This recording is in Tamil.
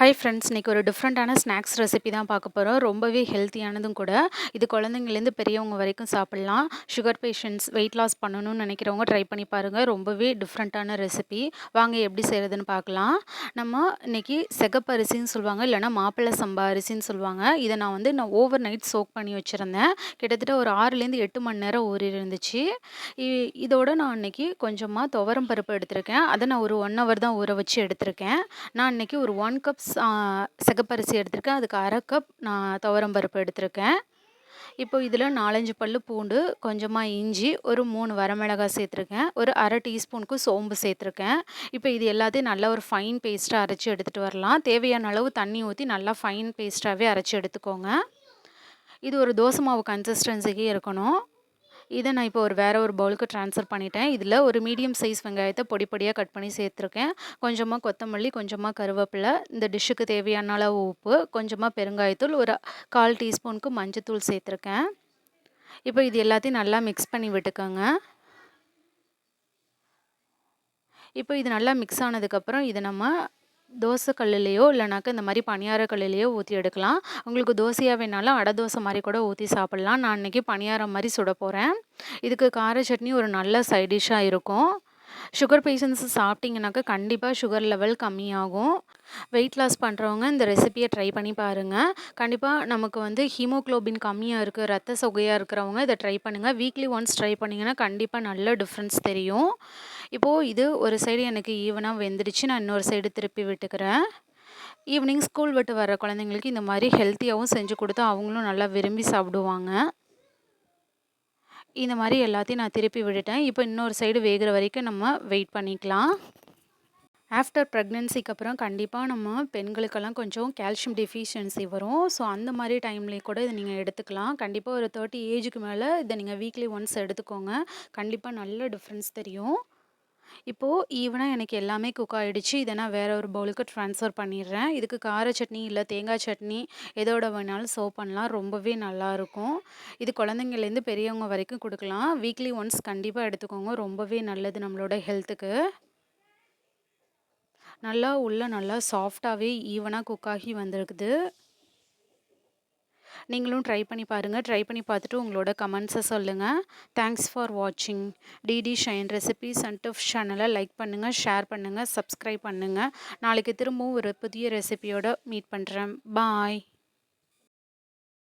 ஹாய் ஃப்ரெண்ட்ஸ் இன்றைக்கி ஒரு டிஃப்ரெண்ட்டான ஸ்நாக்ஸ் ரெசிபி தான் பார்க்க போகிறோம் ரொம்பவே ஹெல்த்தியானதும் கூட. இது குழந்தைங்கலேருந்து பெரியவங்க வரைக்கும் சாப்பிட்லாம். சுகர் பேஷண்ட்ஸ் வெயிட் லாஸ் பண்ணணும்னு நினைக்கிறவங்க ட்ரை பண்ணி பாருங்கள் ரொம்பவே டிஃப்ரெண்ட்டான ரெசிபி வாங்க எப்படி செய்கிறதுன்னு பார்க்கலாம். நம்ம இன்றைக்கி செகப்பரிசின்னு சொல்லுவாங்க இல்லைனா மாப்பிள்ளை சம்பா அரிசின்னு சொல்லுவாங்க. இதை நான் வந்து நான் ஓவர் நைட் சோக் பண்ணி வச்சுருந்தேன். கிட்டத்தட்ட ஒரு ஆறுலேருந்து எட்டு மணி நேரம் ஊறி இருந்துச்சு இ- இதோட நான் இன்றைக்கி கொஞ்சமாக துவரம் பருப்பு எடுத்திருக்கேன். அதை நான் ஒரு ஒன் ஹவர் தான் ஊற வச்சு எடுத்திருக்கேன். நான் இன்றைக்கி ஒரு ஒன் கப் சிகப்பரிசி எடுத்திருக்கேன். அதுக்கு அரை கப் நான் துவரம் பருப்பு எடுத்திருக்கேன். இப்போ இதில் நாலஞ்சு பல்லு பூண்டு கொஞ்சமாக இஞ்சி ஒரு மூணு வரமிளகாய் சேர்த்துருக்கேன். ஒரு அரை டீஸ்பூனுக்கு சோம்பு சேர்த்துருக்கேன். இப்போ இது எல்லாத்தையும் நல்லா ஒரு ஃபைன் பேஸ்ட்டாக அரைச்சி எடுத்துகிட்டு வரலாம். தேவையான அளவு தண்ணி ஊற்றி நல்லா ஃபைன் பேஸ்ட்டாகவே அரைச்சி எடுத்துக்கோங்க. இது ஒரு தோசை மாவு கன்சிஸ்டன்சிக்கே இருக்கணும். இதை நான் இப்போ ஒரு வேறு ஒரு பவுலுக்கு ட்ரான்ஸ்ஃபர் பண்ணிட்டேன். இதில் ஒரு மீடியம் சைஸ் வெங்காயத்தை பொடி பொடியாக கட் பண்ணி சேர்த்துருக்கேன். கொஞ்சமாக கொத்தமல்லி கொஞ்சமாக கருவேப்பிலை இந்த டிஷ்ஷுக்கு தேவையான அளவு உப்பு கொஞ்சமாக பெருங்காயத்தூள் ஒரு கால் டீஸ்பூனுக்கு மஞ்சத்தூள் சேர்த்துருக்கேன். இப்போ இது எல்லாத்தையும் நல்லா மிக்ஸ் பண்ணி விட்டுக்கோங்க. இப்போ இது நல்லா மிக்ஸ் ஆனதுக்கப்புறம் இதை நம்ம தோசை கல்லுலேயோ இல்லைனாக்கா இந்த மாதிரி பணியார கல்லுலேயோ ஊற்றி எடுக்கலாம். உங்களுக்கு தோசையாக வேணாலும் அடை தோசை மாதிரி கூட ஊற்றி சாப்பிட்லாம். நான் இன்றைக்கி பணியாரம் மாதிரி சுட போகிறேன் இதுக்கு கார சட்னி ஒரு நல்ல சைடிஷ்ஷாக இருக்கும். சுகர் பேஷண்ட்ஸ் சாப்பிட்டிங்கனாக்கா கண்டிப்பாக சுகர் லெவல் கம்மியாகும். வெயிட் லாஸ் பண்ணுறவங்க இந்த ரெசிபியை ட்ரை பண்ணி பாருங்கள் கண்டிப்பாக நமக்கு வந்து ஹீமோக்ளோபின் கம்மியாக இருக்குது ரத்த சொகையாக இருக்கிறவங்க இதை ட்ரை பண்ணுங்கள் வீக்லி ஒன்ஸ் ட்ரை பண்ணிங்கன்னா கண்டிப்பாக நல்ல டிஃப்ரென்ஸ் தெரியும். இப்போது இது ஒரு சைடு எனக்கு ஈவனாக வெந்துடுச்சு. நான் இன்னொரு சைடு திருப்பி விட்டுக்கிறேன். ஈவினிங் ஸ்கூல் விட்டு வர குழந்தைங்களுக்கு இந்த மாதிரி ஹெல்த்தியாகவும் செஞ்சு கொடுத்தா அவங்களும் நல்லா விரும்பி சாப்பிடுவாங்க. இந்த மாதிரி எல்லாத்தையும் நான் திருப்பி விட்டுட்டேன். இப்போ இன்னொரு சைடு வேகிற வரைக்கும் நம்ம வெயிட் பண்ணிக்கலாம். ஆஃப்டர் ப்ரெக்னென்சிக்கு அப்புறம் கண்டிப்பாக நம்ம பெண்களுக்கெல்லாம் கொஞ்சம் கால்சியம் டெஃபிஷியன்சி வரும். ஸோ அந்த மாதிரி டைம்லேயே கூட இதை நீங்கள் எடுத்துக்கலாம். கண்டிப்பாக ஒரு தேர்ட்டி ஏஜுக்கு மேலே இதை நீங்கள் வீக்லி ஒன்ஸ் எடுத்துக்கோங்க. கண்டிப்பாக நல்ல டிஃப்ரென்ஸ் தெரியும். இப்போது ஈவனாக எனக்கு எல்லாமே குக் ஆகிடுச்சு இதை நான் வேறு ஒரு பவுலுக்கு ட்ரான்ஸ்ஃபர் பண்ணிடுறேன். இதுக்கு கார சட்னி இல்லை தேங்காய் சட்னி எதோட வேணாலும் சர்வ் பண்ணலாம். ரொம்பவே நல்லாயிருக்கும் இது குழந்தைங்கள்லேருந்து பெரியவங்க வரைக்கும் கொடுக்கலாம். வீக்லி ஒன்ஸ் கண்டிப்பாக எடுத்துக்கோங்க. ரொம்பவே நல்லது நம்மளோட ஹெல்த்துக்கு. நல்லா உள்ள நல்லா சாஃப்டாகவே ஈவனாக குக் ஆகி வந்திருக்குது. நீங்களும் ட்ரை பண்ணி பாருங்கள் ட்ரை பண்ணி பார்த்துட்டு உங்களோட கமெண்ட்ஸை சொல்லுங்கள் தேங்க்ஸ் ஃபார் வாட்சிங் டிடி ஷைன் ரெசிபீஸ் அண்ட் டிஃப் சேனலை லைக் பண்ணுங்கள் ஷேர் பண்ணுங்கள் சப்ஸ்கிரைப் பண்ணுங்கள் நாளைக்கு திரும்பவும் ஒரு புதிய ரெசிபியோட மீட் பண்ணுறேன் பாய்